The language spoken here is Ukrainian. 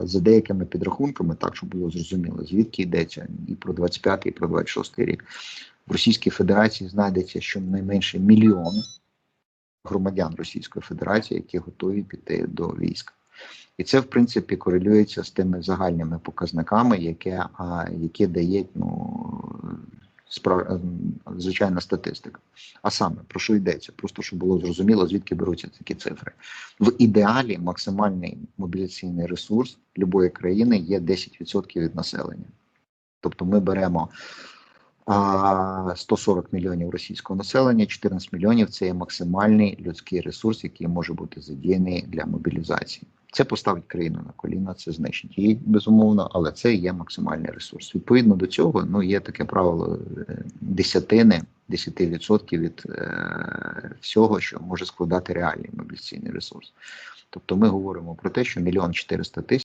За деякими підрахунками, так щоб було зрозуміло, звідки йдеться і про 25 і про 26 рік. В Російській Федерації знайдеться щонайменше мільйон громадян Російської Федерації, які готові піти до війська. І це, в принципі, корелюється з тими загальними показниками, які, які дає ну, звичайна статистика. А саме про що йдеться? Просто щоб було зрозуміло, звідки беруться такі цифри. В ідеалі максимальний мобілізаційний ресурс любої країни є 10% від населення. Тобто ми беремо а, 140 мільйонів російського населення, 14 мільйонів це є максимальний людський ресурс, який може бути задіяний для мобілізації. Це поставить країну на коліна, це знищить її безумовно, але це є максимальний ресурс. Відповідно до цього, ну є таке правило е, десятини, 10% від е, всього, що може складати реальний мобілізаційний ресурс. Тобто ми говоримо про те, що мільйон 400 тисяч.